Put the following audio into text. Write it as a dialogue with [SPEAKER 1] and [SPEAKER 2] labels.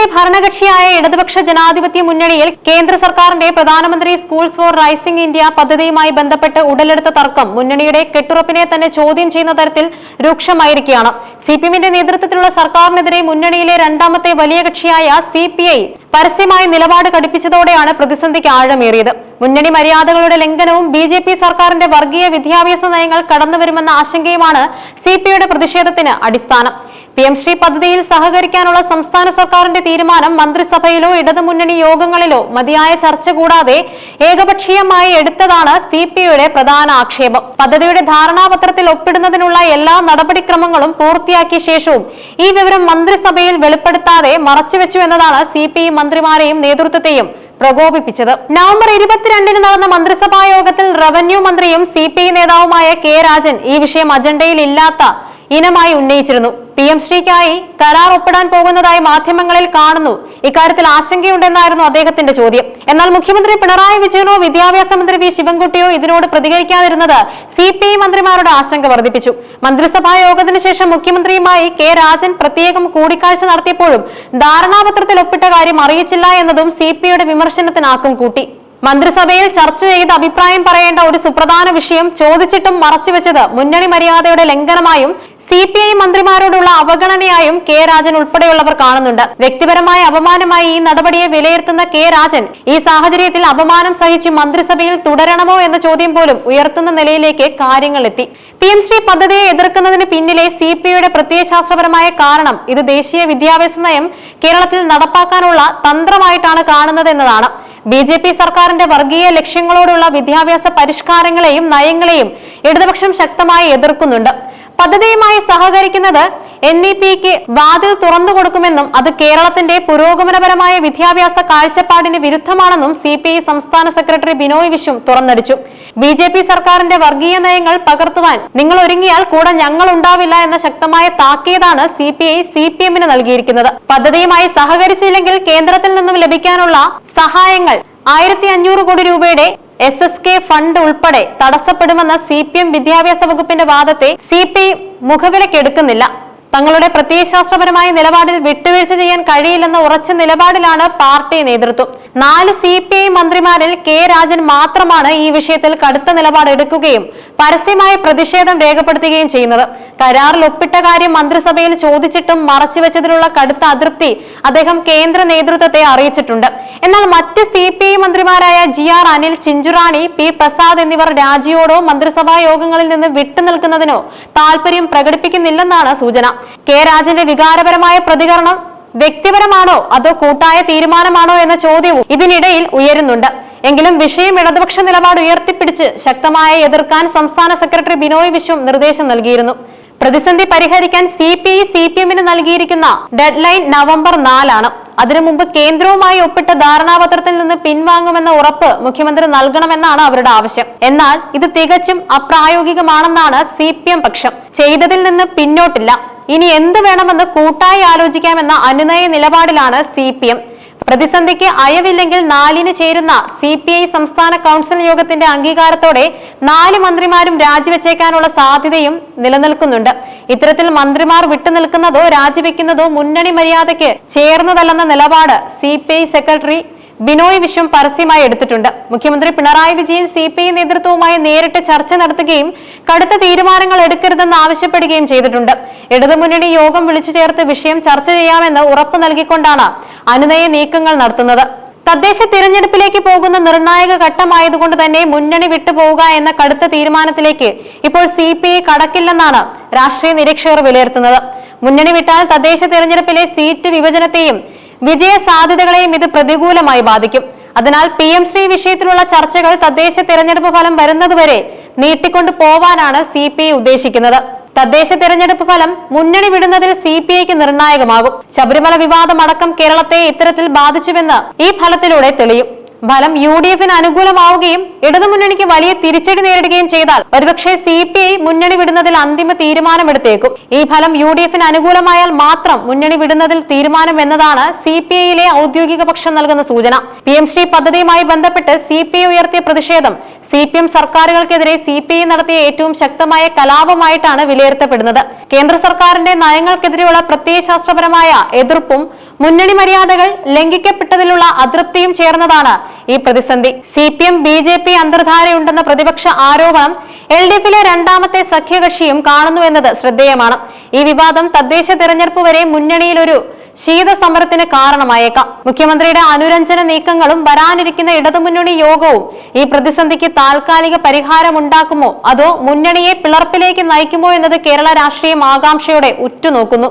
[SPEAKER 1] കേരളത്തിലെ ഭരണകക്ഷിയായ ഇടതുപക്ഷ ജനാധിപത്യ മുന്നണിയിൽ കേന്ദ്ര സർക്കാരിന്റെ പ്രധാനമന്ത്രി സ്കൂൾസ് ഫോർ റൈസിംഗ് ഇന്ത്യ പദ്ധതിയുമായി ബന്ധപ്പെട്ട് ഉടലെടുത്ത തർക്കം മുന്നണിയുടെ കെട്ടുറപ്പിനെ തന്നെ ചോദ്യം ചെയ്യുന്ന തരത്തിൽ രൂക്ഷമായിരിക്കുകയാണ്. സി പി എമ്മിന്റെ നേതൃത്വത്തിലുള്ള സർക്കാരിനെതിരെ മുന്നണിയിലെ രണ്ടാമത്തെ വലിയ കക്ഷിയായ സി പി ഐ പരസ്യമായ നിലപാട് ഘടിപ്പിച്ചതോടെയാണ് പ്രതിസന്ധിക്ക് ആഴമേറിയത്. മുന്നണി മര്യാദകളുടെ ലംഘനവും ബി ജെ പി സർക്കാരിന്റെ വർഗീയ വിദ്യാഭ്യാസ നയങ്ങൾ കടന്നുവരുമെന്ന ആശങ്കയുമാണ് സി പി ഐയുടെ പ്രതിഷേധത്തിന് അടിസ്ഥാനം. പി എം ശ്രീ പദ്ധതിയിൽ സഹകരിക്കാനുള്ള സംസ്ഥാന സർക്കാരിന്റെ തീരുമാനം മന്ത്രിസഭയിലോ ഇടതുമുന്നണി യോഗങ്ങളിലോ മതിയായ ചർച്ച കൂടാതെ ഏകപക്ഷീയമായി എടുത്തതാണ് സി പി ഐയുടെ പ്രധാന ആക്ഷേപം. പദ്ധതിയുടെ ധാരണാപത്രത്തിൽ ഒപ്പിടുന്നതിനുള്ള എല്ലാ നടപടിക്രമങ്ങളും പൂർത്തിയാക്കിയ ശേഷവും ഈ വിവരം മന്ത്രിസഭയിൽ വെളിപ്പെടുത്താതെ മറച്ചുവെച്ചു എന്നതാണ് സി പി ഐ മന്ത്രിമാരെയും നേതൃത്വത്തെയും പ്രകോപിപ്പിച്ചത്. നവംബർ ഇരുപത്തിരണ്ടിന് നടന്ന മന്ത്രിസഭാ യോഗത്തിൽ റവന്യൂ മന്ത്രിയും സി പി ഐ നേതാവുമായ കെ രാജൻ ഈ വിഷയം അജണ്ടയിൽ ഇല്ലാത്ത ഇനമായി ഉന്നയിച്ചിരുന്നു. പി എം ശ്രീക്കായി കരാർ ഒപ്പിടാൻ പോകുന്നതായി മാധ്യമങ്ങളിൽ കാണുന്നു. ഇക്കാര്യത്തിൽ ആശങ്കയുണ്ടെന്നായിരുന്നു അദ്ദേഹത്തിന്റെ ചോദ്യം. എന്നാൽ മുഖ്യമന്ത്രി പിണറായി വിജയനോ വിദ്യാഭ്യാസ മന്ത്രി വി ശിവൻകുട്ടിയോ ഇതിനോട് പ്രതികരിക്കാതിരുന്നത് സി പി ഐ മന്ത്രിമാരുടെ ആശങ്ക വർദ്ധിപ്പിച്ചു. മന്ത്രിസഭാ യോഗത്തിന് ശേഷം മുഖ്യമന്ത്രിയുമായി കെ രാജൻ പ്രത്യേകം കൂടിക്കാഴ്ച നടത്തിയപ്പോഴും ധാരണാപത്രത്തിൽ ഒപ്പിട്ട കാര്യം അറിയിച്ചില്ല എന്നതും സി പി ഐയുടെ വിമർശനത്തിനാക്കും കൂട്ടി. മന്ത്രിസഭയിൽ ചർച്ച ചെയ്ത് അഭിപ്രായം പറയേണ്ട ഒരു സുപ്രധാന വിഷയം ചോദിച്ചിട്ടും മറച്ചുവെച്ചത് മുന്നണി മര്യാദയുടെ ലംഘനമായും സി പി ഐ മന്ത്രിമാരോടുള്ള അവഗണനയായും കെ രാജൻ ഉൾപ്പെടെയുള്ളവർ കാണുന്നുണ്ട്. വ്യക്തിപരമായ അപമാനമായി ഈ നടപടിയെ വിലയിരുത്തുന്ന കെ രാജൻ ഈ സാഹചര്യത്തിൽ അപമാനം സഹിച്ച് മന്ത്രിസഭയിൽ തുടരണമോ എന്ന ചോദ്യം പോലും ഉയർത്തുന്ന നിലയിലേക്ക് കാര്യങ്ങൾ എത്തി. പി എം ശ്രീ പദ്ധതിയെ എതിർക്കുന്നതിന് പിന്നിലെ സി പി ഐയുടെ പ്രത്യയശാസ്ത്രപരമായ കാരണം ഇത് ദേശീയ വിദ്യാഭ്യാസ നയം കേരളത്തിൽ നടപ്പാക്കാനുള്ള തന്ത്രമായിട്ടാണ് കാണുന്നത് എന്നതാണ് ബി ജെ പി സർക്കാരിന്റെ വർഗീയ ലക്ഷ്യങ്ങളോടുള്ള വിദ്യാഭ്യാസ പരിഷ്കാരങ്ങളെയും നയങ്ങളെയും ഇടതുപക്ഷം ശക്തമായി എതിർക്കുന്നുണ്ട്. പദ്ധതിയുമായി സഹകരിക്കുന്നത് എൻ ഇ പിക്ക് വാതിൽ തുറന്നു കൊടുക്കുമെന്നും അത് കേരളത്തിന്റെ പുരോഗമനപരമായ വിദ്യാഭ്യാസ കാഴ്ചപ്പാടിന് വിരുദ്ധമാണെന്നും സി പി ഐ സംസ്ഥാന സെക്രട്ടറി ബിനോയ് വിശ്വം തുറന്നടിച്ചു. ബി ജെ പി സർക്കാരിന്റെ വർഗീയ നയങ്ങൾ പകർത്തുവാൻ നിങ്ങൾ ഒരുങ്ങിയാൽ കൂടെ ഞങ്ങൾ ഉണ്ടാവില്ല എന്ന ശക്തമായ താക്കീതാണ് C P I C P എമ്മിന് നൽകിയിരിക്കുന്നത്. പദ്ധതിയുമായി സഹകരിച്ചില്ലെങ്കിൽ കേന്ദ്രത്തിൽ നിന്നും ലഭിക്കാനുള്ള സഹായങ്ങൾ ആയിരത്തി അഞ്ഞൂറ് കോടി രൂപയുടെ എസ് എസ് കെ ഫണ്ട് ഉൾപ്പെടെ തടസ്സപ്പെടുമെന്ന സി പി എം വിദ്യാഭ്യാസ വകുപ്പിന്റെ വാദത്തെ സി പി ഐ മുഖവിലക്കെടുക്കുന്നില്ല തങ്ങളുടെ പ്രത്യയശാസ്ത്രപരമായ നിലപാടിൽ വിട്ടുവീഴ്ച ചെയ്യാൻ കഴിയില്ലെന്ന ഉറച്ച നിലപാടിലാണ് പാർട്ടി നേതൃത്വം. നാല് സി പി ഐ മന്ത്രിമാരിൽ കെ രാജൻ മാത്രമാണ് ഈ വിഷയത്തിൽ കടുത്ത നിലപാടെടുക്കുകയും പരസ്യമായ പ്രതിഷേധം രേഖപ്പെടുത്തുകയും ചെയ്യുന്നത്. കരാറിൽ ഒപ്പിട്ട കാര്യം മന്ത്രിസഭയിൽ ചോദിച്ചിട്ടും മറച്ചുവെച്ചതിലുള്ള കടുത്ത അതൃപ്തി അദ്ദേഹം കേന്ദ്ര നേതൃത്വത്തെ അറിയിച്ചിട്ടുണ്ട്. എന്നാൽ മറ്റ് സി പി ഐ മന്ത്രിമാരായ G R Anil Chinchurani P Prasad എന്നിവർ രാജിയോടോ മന്ത്രിസഭാ യോഗങ്ങളിൽ നിന്ന് വിട്ടുനിൽക്കുന്നതിനോ താല്പര്യം പ്രകടിപ്പിക്കുന്നില്ലെന്നാണ് സൂചന. കെ രാജന്റെ വികാരപരമായ പ്രതികരണം വ്യക്തിപരമാണോ അതോ കൂട്ടായ തീരുമാനമാണോ എന്ന ചോദ്യവും ഇതിനിടയിൽ ഉയരുന്നുണ്ട്. എങ്കിലും വിഷയം ഇടതുപക്ഷ നിലപാട് ഉയർത്തിപ്പിടിച്ച് ശക്തമായ എതിർക്കാൻ സംസ്ഥാന സെക്രട്ടറി ബിനോയ് വിശ്വം നിർദ്ദേശം നൽകിയിരുന്നു. പ്രതിസന്ധി പരിഹരിക്കാൻ C P I C P എമ്മിന് നൽകിയിരിക്കുന്ന ഡെഡ് ലൈൻ നവംബർ നാലാണ്. അതിനു മുമ്പ് കേന്ദ്രവുമായി ഒപ്പിട്ട ധാരണാപത്രത്തിൽ നിന്ന് പിൻവാങ്ങുമെന്ന ഉറപ്പ് മുഖ്യമന്ത്രി നൽകണമെന്നാണ് അവരുടെ ആവശ്യം. എന്നാൽ ഇത് തികച്ചും അപ്രായോഗികമാണെന്നാണ് സി പക്ഷം. ചെയ്തതിൽ നിന്ന് പിന്നോട്ടില്ല. ഇനി എന്ത് വേണമെന്ന് കൂട്ടായി ആലോചിക്കാമെന്ന അനുനയ നിലപാടിലാണ് സി പി എം. പ്രതിസന്ധിക്ക് അയവില്ലെങ്കിൽ നാലിന് ചേരുന്ന സി പി ഐ സംസ്ഥാന കൗൺസിൽ യോഗത്തിന്റെ അംഗീകാരത്തോടെ നാല് മന്ത്രിമാരും രാജിവെച്ചേക്കാനുള്ള സാധ്യതയും നിലനിൽക്കുന്നുണ്ട്. ഇത്തരത്തിൽ മന്ത്രിമാർ വിട്ടുനിൽക്കുന്നതോ രാജിവെക്കുന്നതോ മുന്നണി മര്യാദയ്ക്ക് ചേർന്നതല്ലെന്ന നിലപാട് സി സെക്രട്ടറി ബിനോയ് വിശ്വം പരസ്യമായി എടുത്തിട്ടുണ്ട്. മുഖ്യമന്ത്രി Pinarayi Vijayan C P I നേതൃത്വവുമായി നേരിട്ട് ചർച്ച നടത്തുകയും കടുത്ത തീരുമാനങ്ങൾ എടുക്കരുതെന്ന് ആവശ്യപ്പെടുകയും ചെയ്തിട്ടുണ്ട്. ഇടതുമുന്നണി യോഗം വിളിച്ചു ചേർത്ത് വിഷയം ചർച്ച ചെയ്യാമെന്ന് ഉറപ്പു നൽകിക്കൊണ്ടാണ് അനുനയ നീക്കങ്ങൾ നടത്തുന്നത്. തദ്ദേശ തിരഞ്ഞെടുപ്പിലേക്ക് പോകുന്ന നിർണായക ഘട്ടമായതുകൊണ്ട് തന്നെ മുന്നണി വിട്ടുപോവുക എന്ന കടുത്ത തീരുമാനത്തിലേക്ക് ഇപ്പോൾ സി പി ഐ കടക്കില്ലെന്നാണ് രാഷ്ട്രീയ നിരീക്ഷകർ വിലയിരുത്തുന്നത്. മുന്നണി വിട്ടാൽ തദ്ദേശ തിരഞ്ഞെടുപ്പിലെ സീറ്റ് വിഭജനത്തെയും വിജയ സാധ്യതകളെയും ഇത് പ്രതികൂലമായി ബാധിക്കും. അതിനാൽ പി എം ശ്രീ വിഷയത്തിലുള്ള ചർച്ചകൾ തദ്ദേശ തെരഞ്ഞെടുപ്പ് ഫലം വരുന്നതുവരെ നീട്ടിക്കൊണ്ടു പോവാനാണ് സി പി ഐ ഉദ്ദേശിക്കുന്നത്. തദ്ദേശ തെരഞ്ഞെടുപ്പ് ഫലം മുന്നണി വിടുന്നതിൽ സി പി ഐക്ക് നിർണായകമാകും. ശബരിമല വിവാദമടക്കം കേരളത്തെ ഇത്തരത്തിൽ ബാധിച്ചുവെന്ന് ഈ ഫലത്തിലൂടെ തെളിയും. ഫലം യു ഡി എഫിന് അനുകൂലമാവുകയും ഇടതുമുന്നണിക്ക് വലിയ തിരിച്ചടി നേരിടുകയും ചെയ്താൽ ഒരുപക്ഷെ സി പി ഐ മുന്നണി വിടുന്നതിൽ അന്തിമ തീരുമാനമെടുത്തേക്കും. ഈ ഫലം യു ഡി എഫിന് അനുകൂലമായാൽ മാത്രം മുന്നണി വിടുന്നതിൽ തീരുമാനം എന്നതാണ് സി പി ഐയിലെ ഔദ്യോഗിക പക്ഷം നൽകുന്ന സൂചന. പി എം ശ്രീ പദ്ധതിയുമായി ബന്ധപ്പെട്ട് സി പി ഐ ഉയർത്തിയ പ്രതിഷേധം സി പി എം സർക്കാരുകൾക്കെതിരെ സി പി ഐ നടത്തിയ ഏറ്റവും ശക്തമായ കലാപമായിട്ടാണ് വിലയിരുത്തപ്പെടുന്നത്. കേന്ദ്ര സർക്കാരിന്റെ നയങ്ങൾക്കെതിരെയുള്ള പ്രത്യയശാസ്ത്രപരമായ എതിർപ്പും മുന്നണി മര്യാദകൾ ലംഘിക്കപ്പെട്ടതിലുള്ള അതൃപ്തിയും ചേർന്നതാണ് ഈ പ്രതിസന്ധി C P M B J P അന്തർധാരയുണ്ടെന്ന പ്രതിപക്ഷ ആരോപണം എൽ ഡി എഫിലെ രണ്ടാമത്തെ സഖ്യകക്ഷിയും കാണുന്നുവെന്നത് ശ്രദ്ധേയമാണ്. ഈ വിവാദം തദ്ദേശ തെരഞ്ഞെടുപ്പ് വരെ മുന്നണിയിൽ ഒരു ശീതസമരത്തിന് കാരണമായേക്കാം. മുഖ്യമന്ത്രിയുടെ അനുരഞ്ജന നീക്കങ്ങളും വരാനിരിക്കുന്ന ഇടതുമുന്നണി യോഗവും ഈ പ്രതിസന്ധിക്ക് താൽക്കാലിക പരിഹാരമുണ്ടാക്കുമോ? അതോ മുന്നണിയെ പിളർപ്പിലേക്ക് നയിക്കുമോ എന്നത് കേരള രാഷ്ട്രീയം ആകാംക്ഷയോടെ ഉറ്റുനോക്കുന്നു.